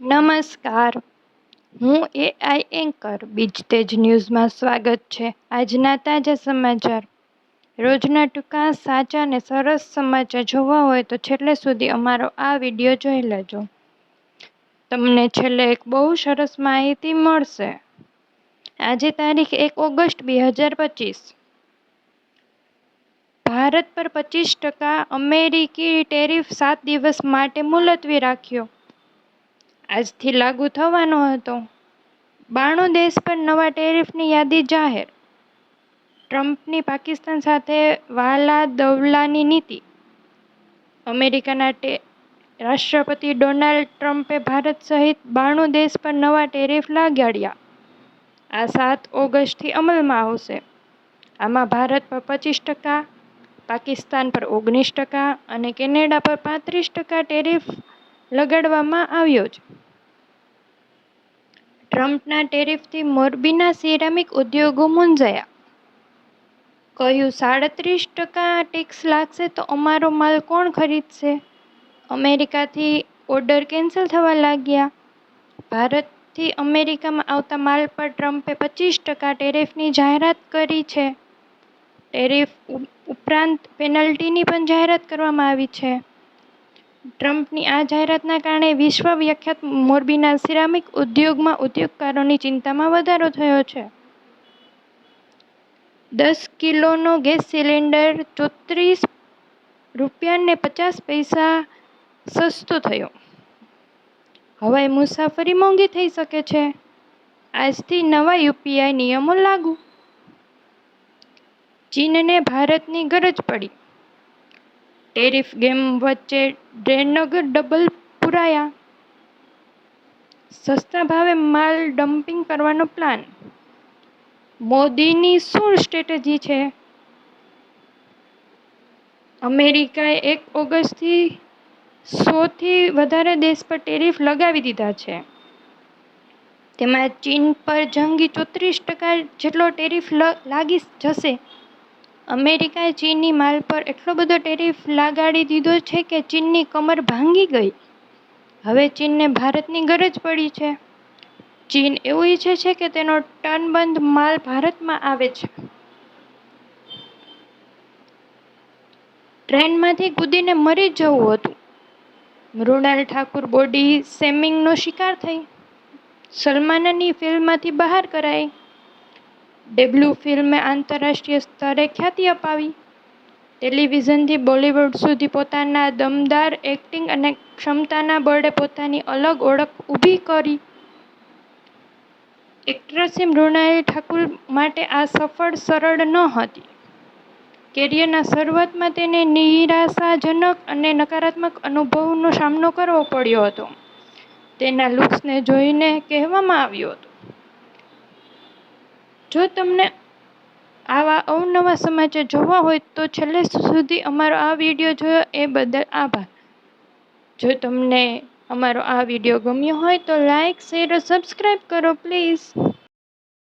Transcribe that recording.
નમસ્કાર. હું AI anchor બીજતેજ ન્યૂઝમાં સ્વાગત છે. આજના તાજા સમાચાર. રોજના ટૂંકા, સાચા અને સરસ સમાચાર જોવા હોય તો છેલ્લે સુધી અમારો આ વીડિયો જોઈ લેજો. તમને છેલ્લે એક બહુ સરસ માહિતી મળશે. આજે તારીખ એક ઓગસ્ટ બે હજાર પચીસ. ભારત પર પચીસ ટકા અમેરિકી ટેરિફ સાત દિવસ માટે મુલતવી રાખ્યો. આજથી લાગુ થવાનો હતો. બાણું દેશ પર નવા ટેરિફની યાદી જાહેર. ટ્રમ્પની પાકિસ્તાન સાથે વાલા દવલાની નીતિ. અમેરિકાના ટે, રાષ્ટ્રપતિ ડોનાલ્ડ ટ્રમ્પે ભારત સહિત બાણું દેશ પર નવા ટેરિફ લગાડ્યા. આ સાત ઓગસ્ટથી અમલમાં આવશે. આમાં ભારત પર પચીસ ટકા, પાકિસ્તાન પર ઓગણીસ ટકા અને કેનેડા પર પાંત્રીસ ટકા ટેરિફ લગાડવામાં આવ્યો છે ટ્રમ્પના ટેરિફથી મોરબીના સિરામિક ઉદ્યોગો મૂંઝાયા. કહ્યું, સાડત્રીસ ટકા ટેક્સ લાગશે તો અમારો માલ કોણ ખરીદશે? અમેરિકાથી ઓર્ડર કેન્સલ થવા લાગ્યા. ભારતથી અમેરિકામાં આવતા માલ પર ટ્રમ્પે પચીસ ટકા ટેરિફની જાહેરાત કરી છે. ટેરિફ ઉપરાંત પેનલ્ટીની પણ જાહેરાત કરવામાં આવી છે. ટ્રમ્પની આ જાહેરાતના કારણે વિશ્વ વિખ્યાત મોરબીના સિરામિક ઉદ્યોગમાં ઉદ્યોગકારોની ચિંતામાં વધારો થયો છે. દસ કિલોનો ગેસ સિલિન્ડર ચોત્રીસ રૂપિયાને પચાસ પૈસા સસ્તો થયો. હવાઈ મુસાફરી મોંઘી થઈ શકે છે. આજથી નવા યુપીઆઈ નિયમો લાગુ. ચીનને ભારતની ગરજ પડી. ટેરિફ ગેમ વચ્ચે ડ્રેનગર ડબલ પુરાયા. સસ્તા ભાવે માલ ડમ્પિંગ કરવાનો પ્લાન. મોદીની શું સ્ટ્રેટેજી છે? અમેરિકાએ એક ઓગસ્ટથી સોથી વધારે દેશ પર ટેરિફ લગાવી દીધા છે. તેમાં ચીન પર જંગી ચોત્રીસ ટકા જેટલો ટેરિફ લાગી જશે. અમેરિકાએ ચીની માલ પર એટલો બધો ટેરિફ લગાડી દીધો છે કે ચીનની કમર ભાંગી ગઈ. હવે ચીનને ભારતની ગરજ પડી છે. ચીન એવું ઈચ્છે છે કે તેનો ટનબંધ માલ ભારતમાં આવે છે. ટ્રેનમાંથી કૂદીને મરી જવું હતું. મૃણાલ ઠાકુર બોડી શેમિંગનો શિકાર થઈ. સલમાનની ફિલ્મમાંથી બહાર કરાઈ. ડેબ્યુ ફિલ્મે આંતરરાષ્ટ્રીય સ્તરે ખ્યાતિ અપાવી. ટેલિવિઝનથી બોલિવૂડ સુધી પોતાના દમદાર એક્ટિંગ અને ક્ષમતાના બળે પોતાની અલગ ઓળખ ઊભી કરી. એક્ટ્રેસ મૃણાલી ઠાકુર માટે આ સફળ સરળ ન હતી. કેરિયરના શરૂઆતમાં તેને નિરાશાજનક અને નકારાત્મક અનુભવનો સામનો કરવો પડ્યો હતો. તેના લુક્સને જોઈને કહેવામાં આવ્યું હતું જો તમને આવા અવનવા સમાચાર જોવા હોય તો છેલ્લે સુધી અમારો આ વીડિયો જોયો, એ બદલ આભાર. જો તમને અમારો આ વીડિયો ગમ્યો હોય તો લાઈક, શેર સબસ્ક્રાઈબ કરો, પ્લીઝ.